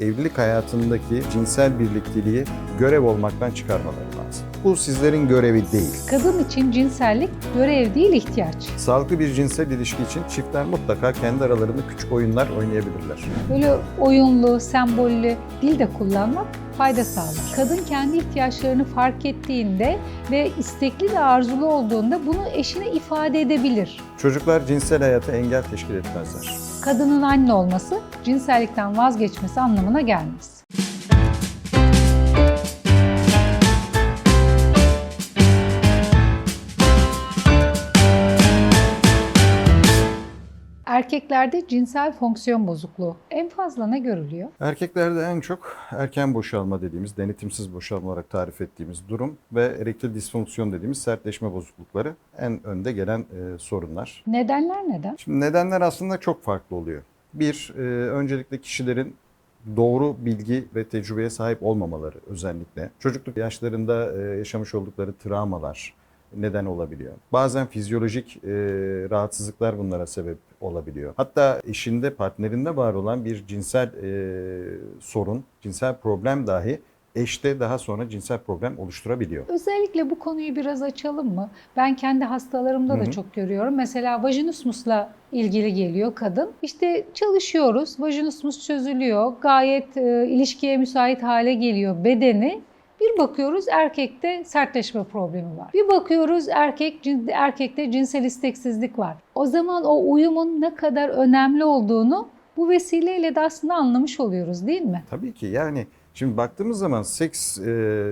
evlilik hayatındaki cinsel birlikteliği görev olmaktan çıkarmaları lazım. Bu sizlerin görevi değil. Kadın için cinsellik görev değil ihtiyaç. Sağlıklı bir cinsel ilişki için çiftler mutlaka kendi aralarında küçük oyunlar oynayabilirler. Böyle oyunlu, sembollü dil de kullanmak fayda sağlar. Kadın kendi ihtiyaçlarını fark ettiğinde ve istekli ve arzulu olduğunda bunu eşine ifade edebilir. Çocuklar cinsel hayata engel teşkil etmezler. Kadının anne olması cinsellikten vazgeçmesi anlamına gelmez. Erkeklerde cinsel fonksiyon bozukluğu en fazla ne görülüyor? Erkeklerde en çok erken boşalma dediğimiz, denetimsiz boşalma olarak tarif ettiğimiz durum ve erektil disfonksiyon dediğimiz sertleşme bozuklukları en önde gelen e, sorunlar. Nedenler neden? Şimdi nedenler aslında çok farklı oluyor. Bir, e, öncelikle kişilerin doğru bilgi ve tecrübeye sahip olmamaları özellikle. Çocukluk yaşlarında e, yaşamış oldukları travmalar neden olabiliyor. Bazen fizyolojik e, rahatsızlıklar bunlara sebep olabiliyor. Hatta eşinde, partnerinde var olan bir cinsel e, sorun, cinsel problem dahi eşte daha sonra cinsel problem oluşturabiliyor. Özellikle bu konuyu biraz açalım mı? Ben kendi hastalarımda Hı da hı. çok görüyorum. Mesela vajinismusla ilgili geliyor kadın. İşte çalışıyoruz, vajinismus çözülüyor. Gayet e, ilişkiye müsait hale geliyor bedeni. Bir bakıyoruz erkekte sertleşme problemi var. Bir bakıyoruz erkek cin- erkekte cinsel isteksizlik var. O zaman o uyumun ne kadar önemli olduğunu bu vesileyle de aslında anlamış oluyoruz değil mi? Tabii ki yani şimdi baktığımız zaman seks e,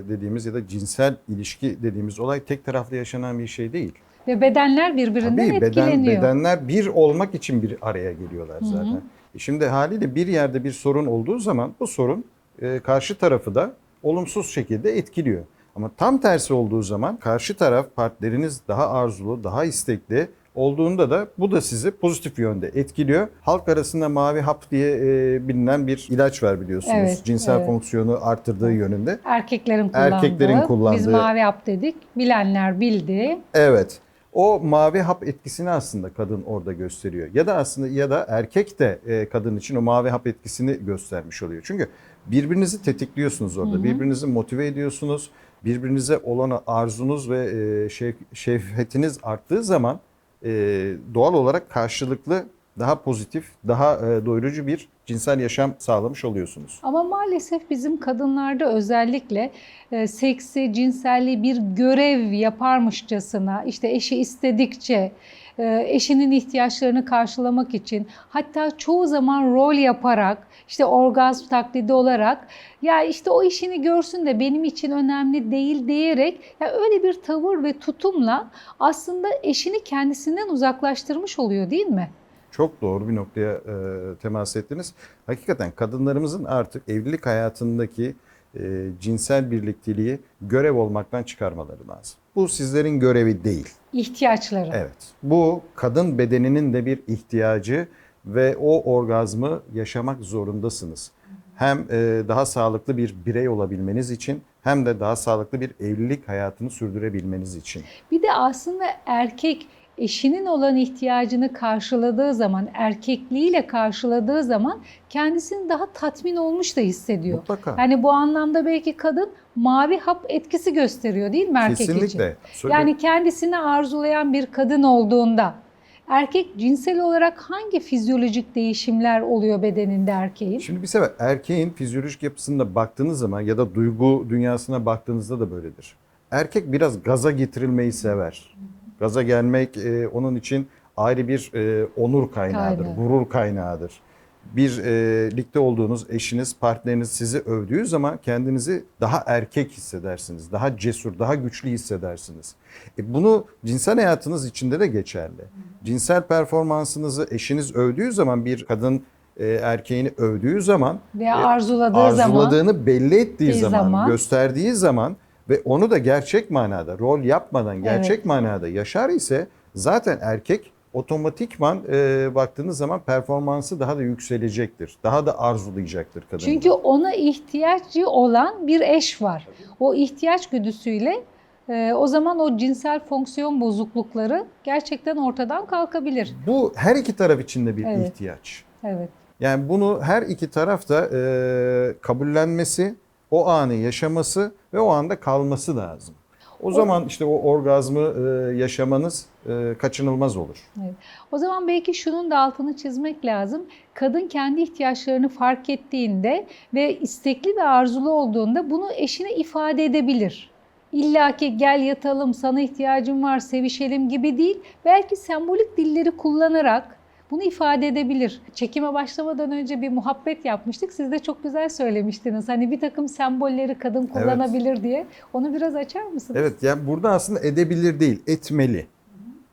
dediğimiz ya da cinsel ilişki dediğimiz olay tek taraflı yaşanan bir şey değil. Ve bedenler birbirinden Tabii beden, etkileniyor. bedenler bir olmak için bir araya geliyorlar Hı hı. zaten. E Şimdi haliyle bir yerde bir sorun olduğu zaman bu sorun e, karşı tarafı da olumsuz şekilde etkiliyor. Ama tam tersi olduğu zaman karşı taraf partneriniz daha arzulu, daha istekli olduğunda da bu da sizi pozitif yönde etkiliyor. Halk arasında mavi hap diye e, bilinen bir ilaç var biliyorsunuz. Evet, Cinsel evet. fonksiyonu arttırdığı yönünde. Erkeklerin kullandığı. Erkeklerin kullandığı. Biz mavi yap dedik. Bilenler bildi. Evet. O mavi hap etkisini aslında kadın orada gösteriyor. Ya da aslında ya da erkek de e, kadın için o mavi hap etkisini göstermiş oluyor. Çünkü birbirinizi tetikliyorsunuz orada. Hı hı. Birbirinizi motive ediyorsunuz. Birbirinize olan arzunuz ve e, şev, şehvetiniz arttığı zaman e, doğal olarak karşılıklı daha pozitif, daha e, doyurucu bir cinsel yaşam sağlamış oluyorsunuz. Ama maalesef bizim kadınlarda özellikle e, seksi, cinselliği bir görev yaparmışçasına, işte eşi istedikçe, e, eşinin ihtiyaçlarını karşılamak için, hatta çoğu zaman rol yaparak, işte orgazm taklidi olarak, ya işte o işini görsün de benim için önemli değil diyerek, ya öyle bir tavır ve tutumla aslında eşini kendisinden uzaklaştırmış oluyor değil mi? Çok doğru bir noktaya e, temas ettiniz. Hakikaten kadınlarımızın artık evlilik hayatındaki e, cinsel birlikteliği görev olmaktan çıkarmaları lazım. Bu sizlerin görevi değil. İhtiyaçları. Evet. Bu kadın bedeninin de bir ihtiyacı ve o orgazmı yaşamak zorundasınız. Hem e, daha sağlıklı bir birey olabilmeniz için hem de daha sağlıklı bir evlilik hayatını sürdürebilmeniz için. Bir de aslında erkek eşinin olan ihtiyacını karşıladığı zaman, erkekliğiyle karşıladığı zaman kendisini daha tatmin olmuş da hissediyor. Mutlaka. Yani bu anlamda belki kadın mavi hap etkisi gösteriyor değil mi erkek için? Kesinlikle. Yani kendisini arzulayan bir kadın olduğunda erkek cinsel olarak hangi fizyolojik değişimler oluyor bedeninde erkeğin? Şimdi bir sefer erkeğin fizyolojik yapısına baktığınız zaman ya da duygu dünyasına baktığınızda da böyledir. Erkek biraz gaza getirilmeyi sever. Gaza gelmek e, onun için ayrı bir e, onur kaynağıdır, Kaynağı. gurur kaynağıdır. Bir e, ligde olduğunuz eşiniz, partneriniz sizi övdüğü zaman kendinizi daha erkek hissedersiniz. Daha cesur, daha güçlü hissedersiniz. E, bunu cinsel hayatınız içinde de geçerli. Cinsel performansınızı eşiniz övdüğü zaman bir kadın e, erkeğini övdüğü zaman Veya arzuladığı zaman arzuladığını belli ettiği ettiği zaman, zaman- gösterdiği zaman ve onu da gerçek manada rol yapmadan gerçek Evet. manada yaşar ise zaten erkek otomatikman e, baktığınız zaman performansı daha da yükselecektir. Daha da arzulayacaktır kadın. Çünkü ona ihtiyacı olan bir eş var. O ihtiyaç güdüsüyle e, o zaman o cinsel fonksiyon bozuklukları gerçekten ortadan kalkabilir. bu her iki taraf için de bir Evet. ihtiyaç. Evet. Yani bunu her iki taraf da e, kabullenmesi, o anı yaşaması ve o anda kalması lazım. O zaman işte o orgazmı e, yaşamanız e, kaçınılmaz olur. O zaman belki şunun da altını çizmek lazım. Kadın kendi ihtiyaçlarını fark ettiğinde ve istekli ve arzulu olduğunda bunu eşine ifade edebilir. İlla ki gel yatalım, sana ihtiyacım var, sevişelim gibi değil. Belki sembolik dilleri kullanarak bunu ifade edebilir. Çekime başlamadan önce bir muhabbet yapmıştık. Siz de çok güzel söylemiştiniz. Hani bir takım sembolleri kadın kullanabilir diye. Onu biraz açar mısınız? Evet yani burada aslında edebilir değil, etmeli.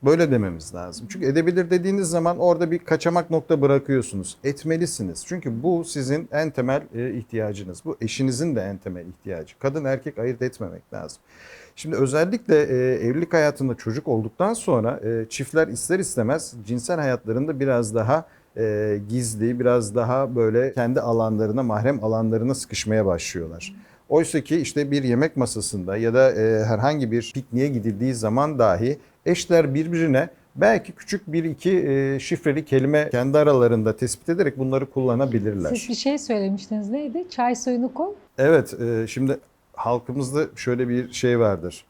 Böyle dememiz lazım. Çünkü edebilir dediğiniz zaman orada bir kaçamak nokta bırakıyorsunuz. Etmelisiniz. Çünkü bu sizin en temel e, ihtiyacınız. Bu eşinizin de en temel ihtiyacı. Kadın erkek ayırt etmemek lazım. Şimdi özellikle e, evlilik hayatında çocuk olduktan sonra e, çiftler ister istemez cinsel hayatlarında biraz daha gizli, biraz daha böyle kendi alanlarına, mahrem alanlarına sıkışmaya başlıyorlar. Oysa ki işte bir yemek masasında ya da herhangi bir pikniğe gidildiği zaman dahi eşler birbirine belki küçük bir iki e, şifreli kelime kendi aralarında tespit ederek bunları kullanabilirler. Siz bir şey söylemiştiniz. Neydi? Çay suyunu koy. Evet, e, şimdi halkımızda şöyle bir şey vardır.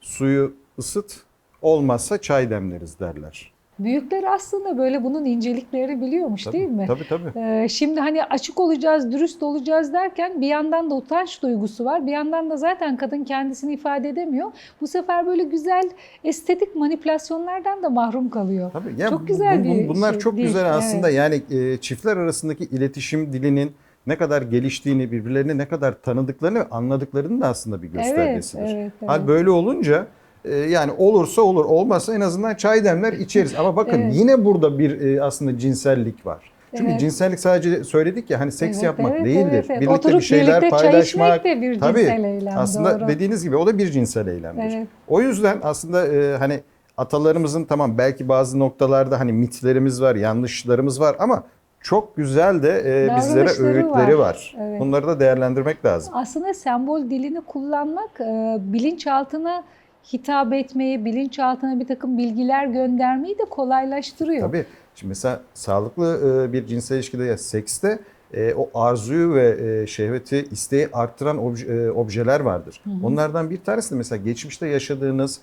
Suyu ısıt, olmazsa çay demleriz derler. Büyükler aslında böyle bunun inceliklerini biliyormuş değil mi? Tabii tabii. Ee, şimdi hani açık olacağız, dürüst olacağız derken bir yandan da utanç duygusu var. Bir yandan da zaten kadın kendisini ifade edemiyor. Bu sefer böyle güzel estetik manipülasyonlardan da mahrum kalıyor. Tabii. Ya Çok güzel bu- bu- bir Bunlar şey çok değil, güzel aslında. evet. Yani e, çiftler arasındaki iletişim dilinin ne kadar geliştiğini, birbirlerini ne kadar tanıdıklarını anladıklarını da aslında bir Evet, göstergesidir. evet, evet. Hal böyle olunca yani olursa olur, olmazsa en azından çay demler içeriz. Ama bakın Evet. yine burada bir e, aslında cinsellik var. Çünkü Evet. cinsellik sadece söyledik ya hani seks Evet, yapmak evet, değildir. evet, evet. Birlikte Oturup bir şeyler birlikte çay paylaşmak. içmek de bir Tabii, cinsel eylem, Aslında doğru. dediğiniz gibi o da bir cinsel eylemdir. Evet. O yüzden aslında e, hani atalarımızın tamam belki bazı noktalarda hani mitlerimiz var, yanlışlarımız var ama çok güzel de e, bizlere öğütleri var. var. Evet. Bunları da değerlendirmek lazım. Aslında sembol dilini kullanmak e, bilinçaltına hitap etmeyi, bilinçaltına bir takım bilgiler göndermeyi de kolaylaştırıyor. Tabii. Şimdi mesela sağlıklı e, bir cinsel ilişkide ya sekste e, o arzuyu ve e, şehveti, isteği arttıran obje- objeler vardır. Onlardan bir tanesi de mesela geçmişte yaşadığınız,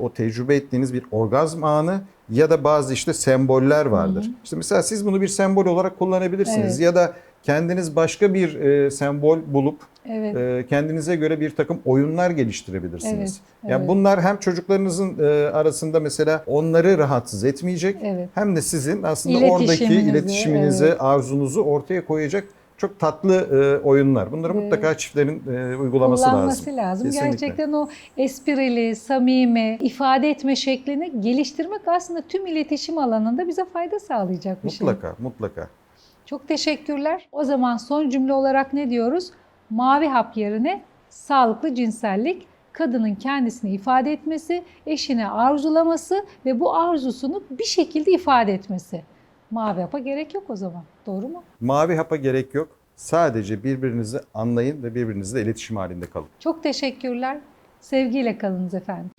o tecrübe ettiğiniz bir orgazm anı ya da bazı işte semboller vardır. İşte mesela siz bunu bir sembol olarak kullanabilirsiniz Evet. ya da kendiniz başka bir e, sembol bulup Evet. e, kendinize göre bir takım oyunlar geliştirebilirsiniz. Evet, Yani evet. bunlar hem çocuklarınızın e, arasında mesela onları rahatsız etmeyecek Evet. hem de sizin aslında oradaki İletişiminizi, evet. arzunuzu ortaya koyacak çok tatlı e, oyunlar. Bunları Evet. mutlaka çiftlerin e, uygulaması kullanması lazım. lazım. Kesinlikle. Gerçekten o esprili, samimi, ifade etme şeklini geliştirmek aslında tüm iletişim alanında bize fayda sağlayacak bir şey. Mutlaka, mutlaka. Çok teşekkürler. O zaman son cümle olarak ne diyoruz? Mavi hap yerine sağlıklı cinsellik, kadının kendisini ifade etmesi, eşine arzulaması ve bu arzusunu bir şekilde ifade etmesi. Mavi hapa gerek yok o zaman. Doğru mu? Mavi hapa gerek yok. Sadece birbirinizi anlayın ve birbirinizle iletişim halinde kalın. Çok teşekkürler. Sevgiyle kalınız efendim.